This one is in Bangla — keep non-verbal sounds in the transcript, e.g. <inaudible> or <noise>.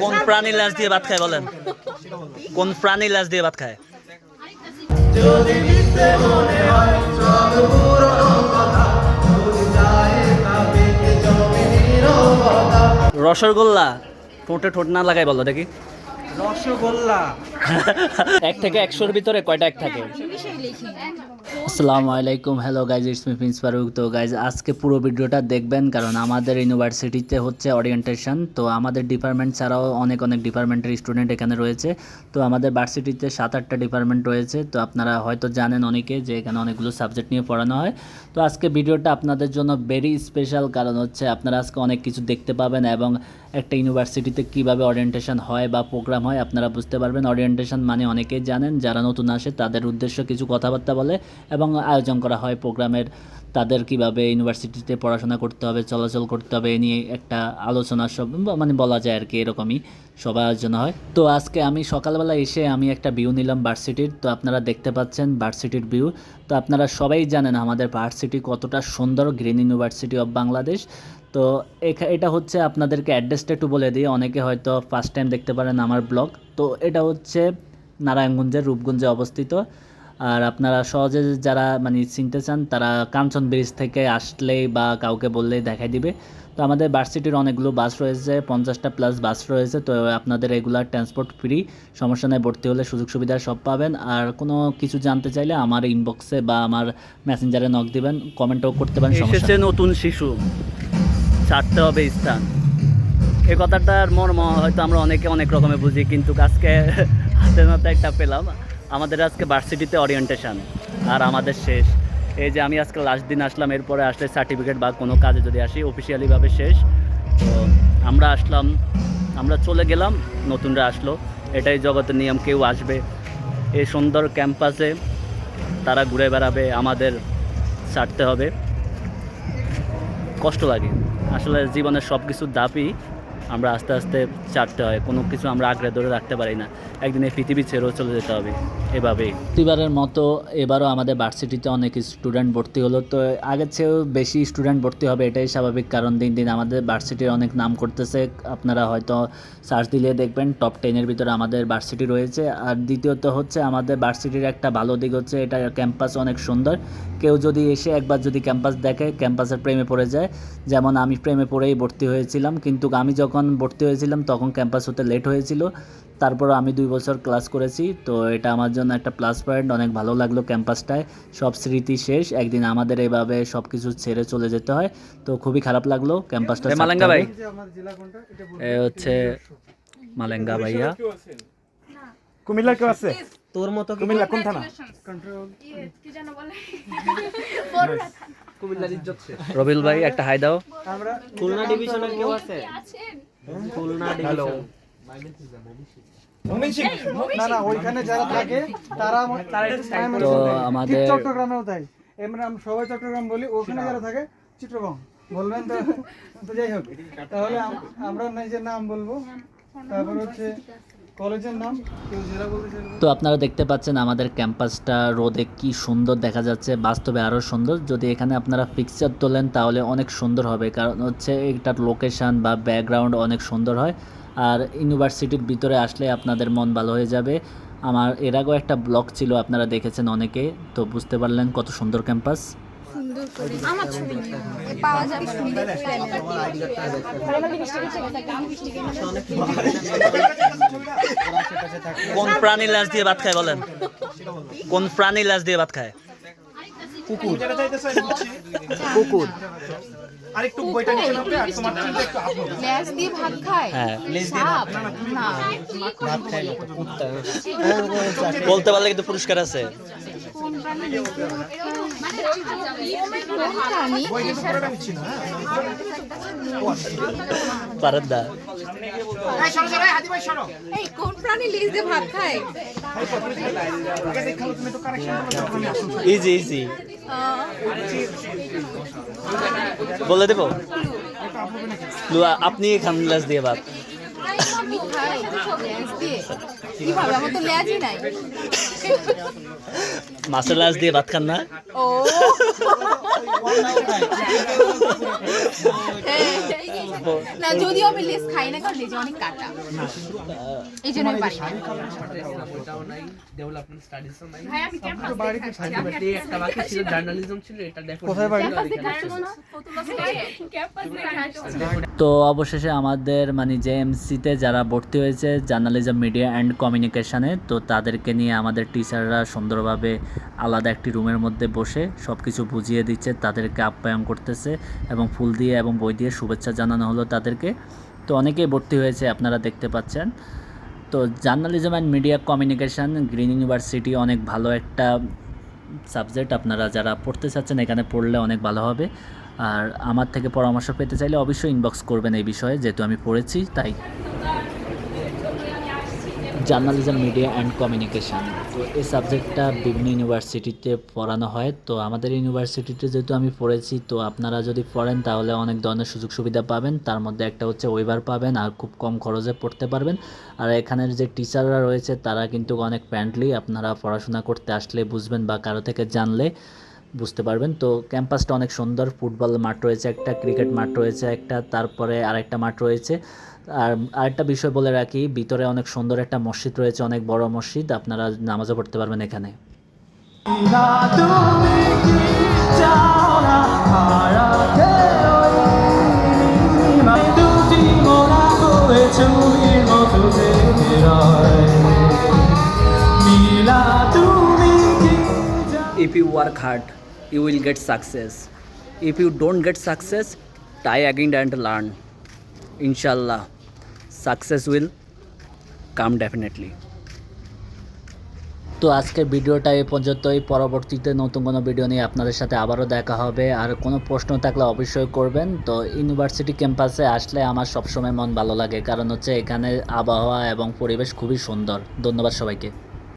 কোন প্রাণী লাশ দিয়ে ভাত খায় বলেন? কোন প্রাণী লাশ দিয়ে ভাত খায়? রসগোল্লা ঠোঁটে ঠোঁট না লাগাই বলো দেখি। রসগোল্লা। <laughs> এক থেকে একশোর ভিতরে কয়টা এক থাকে? আসসালামু আলাইকুম। Hello guys it's me Prince Faruk তো গাইজ আজকে পুরো ভিডিওটা দেখবেন, কারণ আমাদের ইউনিভার্সিটিতে হচ্ছে ওরিয়েন্টেশন তো আমাদের ডিপার্টমেন্ট ছাড়াও অনেক অনেক ডিপার্টমেন্টের স্টুডেন্ট এখানে রয়েছে। তো আমাদের ভার্সিটিতে সাত, আটটা ডিপার্টমেন্ট রয়েছে। তো আপনারা হয়তো জানেন অনেকে যে এখানে অনেকগুলো সাবজেক্ট নিয়ে পড়ানো হয়। তো আজকে ভিডিওটা আপনাদের জন্য ভেরি স্পেশাল কারণ হচ্ছে আপনারা আজকে অনেক কিছু দেখতে পাবেন এবং একটা ইউনিভার্সিটিতে কীভাবে ওরিয়েন্টেশন হয় বা প্রোগ্রাম হয়, আপনারা বুঝতে পারবেন। ওরিয়েন্টেশন মানে অনেকেই জানেন, যারা নতুন আসে তাদের উদ্দেশ্য কিছু কথাবার্তা বলে। এবং আয়োজন করা হয় প্রোগ্রামের। তাদের কীভাবে ইউনিভার্সিটিতে পড়াশোনা করতে হবে, চলাচল করতে হবে, এ নিয়ে একটা আলোচনা সব মানে বলা যায় আর কি, এরকমই সবার আয়োজন হয়। তো আজকে আমি সকালবেলা এসে আমি একটা ভিউ নিলাম ভার্সিটির, তো আপনারা দেখতে পাচ্ছেন ভার্সিটির ভিউ তো আপনারা সবাই জানেন আমাদের ভার্সিটি কতটা সুন্দর গ্রিন ইউনিভার্সিটি অফ বাংলাদেশ তো এটা হচ্ছে আপনাদেরকে অ্যাড্রেসটা একটু বলে দিই, অনেকে হয়তো ফার্স্ট টাইম দেখতে পারেন আমার ব্লগ তো এটা হচ্ছে নারায়ণগঞ্জের রূপগঞ্জে অবস্থিত। আর আপনারা সহজে যারা মানে চিনতে চান তারা কাঞ্চন ব্রিজ থেকে আসলেই বা কাউকে বললেই দেখাই দিবে। তো আমাদের ভার্সিটির অনেকগুলো বাস রয়েছে পঞ্চাশটা প্লাস বাস রয়েছে তো আপনাদের রেগুলার ট্রান্সপোর্ট ফ্রি সমস্যা নেই ভর্তি হলে সুযোগ সুবিধা সব পাবেন। আর কোনো কিছু জানতে চাইলে আমার ইনবক্সে বা আমার মেসেঞ্জারে নক দিবেন কমেন্টও করতে পারেন এসেছে নতুন শিশু। ছাড়তে হবে স্থান। এই কথাটার মর্ম হয়তো আমরা অনেকে অনেক রকমের বুঝি কিন্তু আজকে <laughs> হাতে নাতে একটা পেলাম। আমাদের আজকে ভার্সিটিতে ওরিয়েন্টেশন আর আমাদের শেষ। এই যে আমি আজকে লাস্ট দিন আসলাম, এরপরে আসলে সার্টিফিকেট বা কোনো কাজে যদি আসি অফিসিয়ালিভাবে শেষ। তো আমরা আসলাম, আমরা চলে গেলাম, নতুনরা আসলো। এটাই জগতের নিয়ম, কেউ আসবে। এই সুন্দর ক্যাম্পাসে তারা ঘুরে বেড়াবে, আমাদের ছাড়তে হবে। কষ্ট লাগে। আসলে জীবনের সব কিছুর দাপই আমরা আস্তে আস্তে চাটতে হয়, কোনো কিছু আমরা আঁকড়ে ধরে রাখতে পারি না। একদিন এই পৃথিবী ছেড়েও চলে যেতে হবে, এভাবেই। প্রতিবারের মতো এবারও আমাদের ভার্সিটিতে অনেক স্টুডেন্ট ভর্তি হলো, তো আগের চেয়েও বেশি স্টুডেন্ট ভর্তি হবে এটাই স্বাভাবিক, কারণ দিন দিন আমাদের ভার্সিটির অনেক নাম করতেছে, আপনারা হয়তো সার্চ দিলে দেখবেন টপ টেনের ভিতরে আমাদের ভার্সিটি রয়েছে। আর দ্বিতীয়ত হচ্ছে আমাদের ভার্সিটির একটা ভালো দিক হচ্ছে, এটা ক্যাম্পাস অনেক সুন্দর, কেউ যদি এসে একবার যদি ক্যাম্পাস দেখে, ক্যাম্পাসের প্রেমে পড়ে যায়, যেমন আমি প্রেমে পড়েই ভর্তি হয়েছিলাম, কিন্তু আমি যখন ভর্তি হয়েছিলাম তখন ক্যাম্পাস হতে লেট হয়েছিল। তারপর আমি দুই বছর ক্লাস করেছি তো এটা আমার জন্য একটা প্লাস পয়েন্ট অনেক ভালো লাগল ক্যাম্পাসটায় সব স্মৃতি শেষ। একদিন আমাদের এভাবে সব কিছু ছেড়ে চলে যেতে হয়। তো খুবই খারাপ লাগল ক্যাম্পাসটা মালেঙ্গা ভাই। এ হচ্ছে মালেঙ্গা ভাইয়া। কুমিল্লা কেউ আছে? তোর মতো কুমিল্লা কোন থানা কন্ট্রোল ইজ্জত রবিল ভাই একটা হাই দাও। খুলনা ডিভিশনের কেউ আছে? খুলনা ডিভিশন না না ওইখানে যারা থাকে তারা তো দেয়। আমাদের- চট্টগ্রামেও তাই। আমরা আমরা সবাই চট্টগ্রাম বলি ওখানে যারা থাকে চিত্রগং বলবেন তো? তো যাই হোক তাহলে আম- আমরা নিজের নাম বলব। তারপর হচ্ছে তো আপনারা দেখতে পাচ্ছেন আমাদের ক্যাম্পাসটা রোদে কি সুন্দর দেখা যাচ্ছে, বাস্তবে আরও সুন্দর। যদি এখানে আপনারা পিকচার তোলেন তাহলে অনেক সুন্দর হবে, কারণ হচ্ছে এটার লোকেশন বা ব্যাকগ্রাউন্ড অনেক সুন্দর হয়। আর ইউনিভার্সিটির ভিতরে আসলে আপনাদের মন ভালো হয়ে যাবে। আমার এর আগেও একটা ব্লগ ছিল, আপনারা দেখেছেন অনেকে, তো বুঝতে পারলেন কত সুন্দর ক্যাম্পাস। আমার ছবি পাওয়া যাবে। কোন প্রাণী লাশ দিয়ে ভাত খায় বলেন? কোন প্রাণী লাশ দিয়ে ভাত খায়? কুকুর। আরেকটু বইটা নিচে নামবে আর তোমার চিন্তা একটু আপ ল্যাস দিয়ে ভাত খায়? হ্যাঁ সাপ? না। ভাত খাই না কুত্তা বলতে পারলে কিন্তু পুরস্কার আছে। কোন প্রাণী লেজ দিয়ে ভাত খায়? কোন প্রাণী? পারেন এই কোন প্রাণী লেজ দিয়ে ভাত খায়? ইজি ইজি বলে দেবো? আপনি খান দিয়ে ভাত। খাই ল্যাস দিয়ে কীভাবে? আমার তো লেজই নাই। মাছের লাশ দিয়ে ভাত খান না? ও। না যদিও আমি লেস খাই না কারণ লেজে অনেক কাটা। এই জন্য পারি <laughs> তো অবশেষে আমাদের মানে জেএমসিতে যারা ভর্তি হয়েছে জার্নালিজম মিডিয়া অ্যান্ড কমিউনিকেশনে তো তাদেরকে নিয়ে আমাদের টিচাররা সুন্দরভাবে আলাদা একটি রুমের মধ্যে বসে সব কিছু বুঝিয়ে দিচ্ছে। তাদেরকে আপ্যায়ন করতেছে এবং ফুল দিয়ে এবং বই দিয়ে শুভেচ্ছা জানানো হলো তাদেরকে। তো অনেকেই ভর্তি হয়েছে, আপনারা দেখতে পাচ্ছেন। তো journalism and media communication, Green University অনেক ভালো একটা সাবজেক্ট। আপনারা যারা পড়তে চাচ্ছেন, এখানে পড়লে অনেক ভালো হবে। আর আমার থেকে পরামর্শ পেতে চাইলে অবশ্যই ইনবক্স করবেন এই বিষয়ে, যেহেতু আমি পড়েছি, তাই জার্নালিজম, মিডিয়া অ্যান্ড কমিউনিকেশান। তো এই সাবজেক্টটা বিভিন্ন ইউনিভার্সিটিতে পড়ানো হয়। তো আমাদের ইউনিভার্সিটিতে যেহেতু আমি পড়েছি, তো আপনারা যদি পড়েন তাহলে অনেক ধরনের সুযোগ সুবিধা পাবেন। তার মধ্যে একটা হচ্ছে ওয়েবার পাবেন আর খুব কম খরচে পড়তে পারবেন। আর এখানের যে টিচাররা রয়েছে, তারা কিন্তু অনেক ফ্রেন্ডলি আপনারা পড়াশোনা করতে আসলে বুঝবেন বা কারও থেকে জানলে। বুঝতে পারবেন। তো ক্যাম্পাসটা অনেক সুন্দর ফুটবল মাঠ রয়েছে একটা ক্রিকেট মাঠ রয়েছে একটা তারপরে আরেকটা মাঠ রয়েছে। আর আরেকটা বিষয় বলে রাখি ভিতরে অনেক সুন্দর একটা মসজিদ রয়েছে অনেক বড় মসজিদ আপনারা নামাজও পড়তে পারবেন এখানে। if you work hard you will get success. If you don't get success, try again and learn. Inshallah, success will come definitely. তো আজকের ভিডিওটা এই পর্যন্তই। পরবর্তীতে নতুন কোনো ভিডিও নিয়ে আপনাদের সাথে আবারও দেখা হবে। আর কোনো প্রশ্ন থাকলে অবশ্যই করবেন। তো ইউনিভার্সিটি ক্যাম্পাসে আসলে আমার সবসময় মন ভালো লাগে। কারণ হচ্ছে এখানে আবহাওয়া এবং পরিবেশ খুবই সুন্দর। ধন্যবাদ সবাইকে।